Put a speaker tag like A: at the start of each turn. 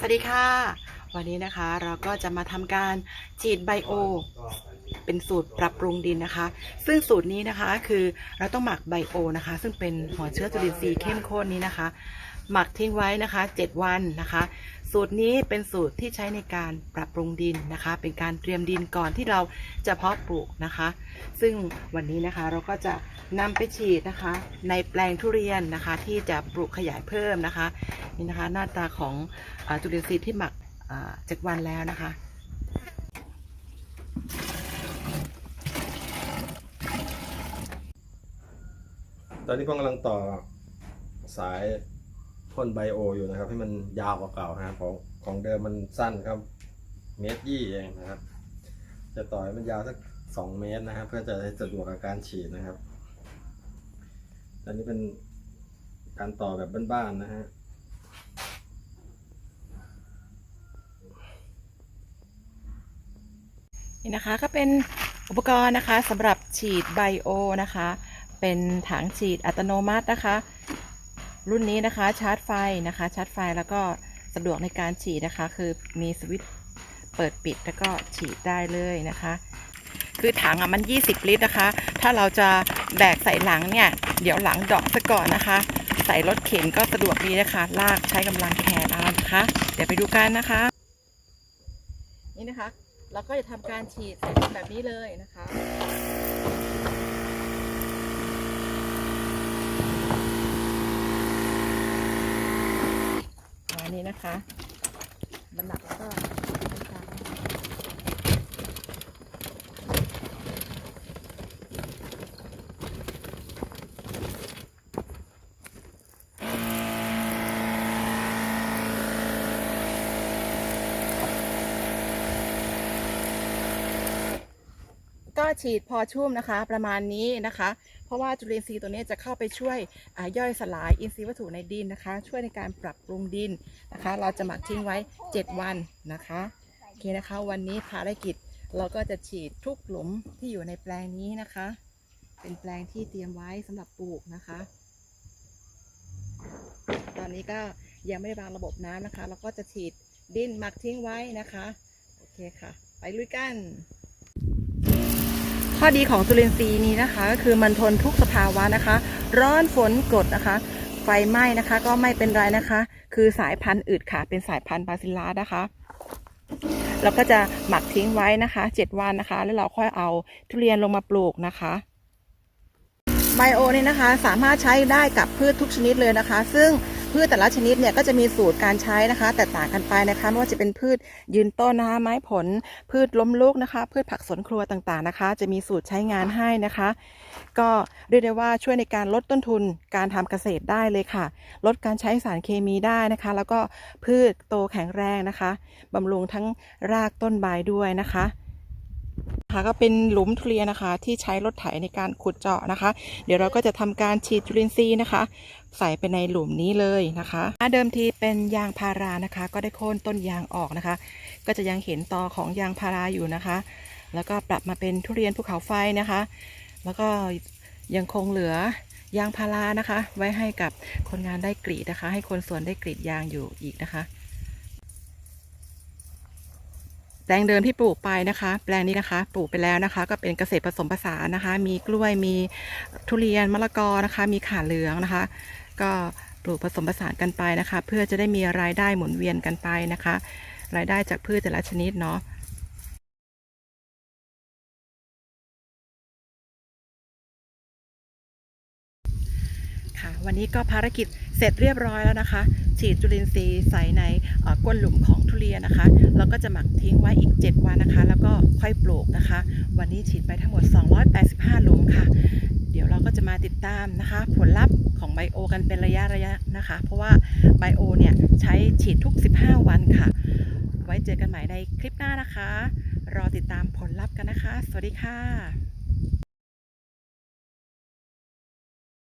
A: สวัสดีค่ะ วันนี้นะคะเราก็จะมาทำการฉีดไบโอ เป็นสูตรปรับปรุงดินนะคะ ซึ่งสูตรนี้นะคะคือเราต้องหมักไบโอนะคะ ซึ่งเป็นหัวเชื้อจุลินทรีย์เข้มข้นนี้นะคะ หมักทิ้งไว้นะคะ 7 วันนะคะ สูตรนี้เป็นสูตรที่ใช้ในการปรับปรุงดินนะคะ เป็นการเตรียมดินก่อนที่เราจะเพาะปลูกนะคะ ซึ่งวันนี้นะคะเราก็จะนำไปฉีดนะคะ ในแปลงทุเรียนนะคะ ที่จะปลูกขยายเพิ่มนะคะนี่นะคะ หน้าตาของอจุลินทรีย์ที่หมักเจ็ดวันแล้วนะคะ
B: ตอนนี้ผมกำลังต่อสาย พ่นไบโออยู่นะครับ ให้มันยาวกว่าเก่านะครับของของเดิมมันสั้นครับเมตรยี่เองนะครับ จะต่อให้มันยาวสักสองเมตรนะครับ เพื่อจะได้สะดวกกับการฉีดนะครับตอนนี้เป็นการต่อแบบบ้านๆนะฮะ
A: นี่นะคะก็เป็นอุปกรณ์นะคะสำหรับฉีดไบโอนะคะ เป็นถังฉีดอัตโนมัตินะคะ รุ่นนี้นะคะชาร์จไฟนะคะ ชาร์จไฟแล้วก็สะดวกในการฉีดนะคะ คือมีสวิตช์เปิดปิดแล้วก็ฉีดได้เลยนะคะ คือถังอะมัน 20 ลิตรนะคะ ถ้าเราจะแบกใส่หลังเนี่ย เดี๋ยวหลังดอกซะก่อนนะคะ ใส่รถเข็นก็สะดวกดีนะคะ ลากใช้กำลังแขนเอานะคะ เดี๋ยวไปดูกันนะคะ นี่นะคะ เราก็จะทำการฉีดใส่แบบนี้เลยนะคะ นี้นะคะบรรดาก็ ก็ฉีดพอชุ่มนะคะ ประมาณนี้นะคะ เพราะว่าจุลินทรีย์ตัวนี้จะเข้าไปช่วยย่อยสลายอินทรีย์วัตถุในดินนะคะ ช่วยในการปรับปรุงดินนะคะ เราจะหมักทิ้งไว้ 7 วันนะคะโอเคนะคะ วันนี้ภารกิจเราก็จะฉีดทุกหลุมที่อยู่ในแปลงนี้นะคะ เป็นแปลงที่เตรียมไว้สำหรับปลูกนะคะ ตอนนี้ก็ยังไม่ได้วางระบบน้ำนะคะ เราก็จะฉีดดินหมักทิ้งไว้นะคะ โอเคค่ะ ไปลุยกัน ข้อดีของจุลินทรีย์นี้นะคะก็คือมันทนทุกสภาวะนะคะ ร้อนฝนกรดนะคะ ไฟไหม้นะคะ ก็ไม่เป็นไรนะคะ คือสายพันธุ์อื่นค่ะ เป็นสายพันธุ์บาซิลลัสนะคะเราก็จะหมักทิ้งไว้นะคะ7วันนะคะ แล้วเราค่อยเอาทุเรียนลงมาปลูกนะคะไบโอนี่นะคะ สามารถใช้ได้กับพืชทุกชนิดเลยนะคะ ซึ่ง พืชแต่ละชนิดเนี่ยก็จะมีสูตรการใช้นะคะ แตกต่างกันไปนะคะไม่ว่าจะเป็นพืชยืนต้นนะคะ ไม้ผล พืชล้มลุกนะคะ พืชผักสวนครัวต่างๆนะคะ จะมีสูตรใช้งานให้นะคะ ก็เรียกได้ว่าช่วยในการลดต้นทุนการทำเกษตรได้เลยค่ะ ลดการใช้สารเคมีได้นะคะ แล้วก็พืชโตแข็งแรงนะคะบำรุงทั้งรากต้นใบด้วยนะคะ ค่ะก็เป็นหลุมทุเรียนนะคะ ที่ใช้รถไถในการขุดเจาะนะคะ เดี๋ยวเราก็จะทำการฉีดจุลินทรีย์นะคะ ใส่ไปในหลุมนี้เลยนะคะเดิมทีเป็นยางพารานะคะ ก็ได้โค่นต้นยางออกนะคะ ก็จะยังเห็นตอของยางพาราอยู่นะคะ แล้วก็ปรับมาเป็นทุเรียนภูเขาไฟนะคะ แล้วก็ยังคงเหลือยางพารานะคะ ไว้ให้กับคนงานได้กรีดนะคะ ให้คนสวนได้กรีดยางอยู่อีกนะคะ แปลงเดิมที่ปลูกไปนะคะ แปลงนี้นะคะ ปลูกไปแล้วนะคะ ก็เป็นเกษตรผสมผสานนะคะ มีกล้วยมีทุเรียนมะละกอนะคะ มีข่าเหลืองนะคะ ก็ปลูกผสมผสานกันไปนะคะ เพื่อจะได้มีรายได้หมุนเวียนกันไปนะคะ รายได้จากพืชแต่ละชนิดเนาะ วันนี้ก็ภารกิจเสร็จเรียบร้อยแล้วนะคะ ฉีดจุลินทรีย์ใส่ในก้นหลุมของทุเรียนนะคะ แล้วก็จะหมักทิ้งไว้อีก 7 วันนะคะ แล้วก็ค่อยปลูกนะคะ วันนี้ฉีดไปทั้งหมด 285 หลุมค่ะ เดี๋ยวเราก็จะมาติดตามนะคะ ผลลัพธ์ของไบโอกันเป็นระยะระยะนะคะ เพราะว่าไบโอเนี่ยใช้ฉีดทุก 15 วันค่ะ ไว้เจอกันใหม่ในคลิปหน้านะคะ รอติดตามผลลัพธ์กันนะคะ สวัสดีค่ะ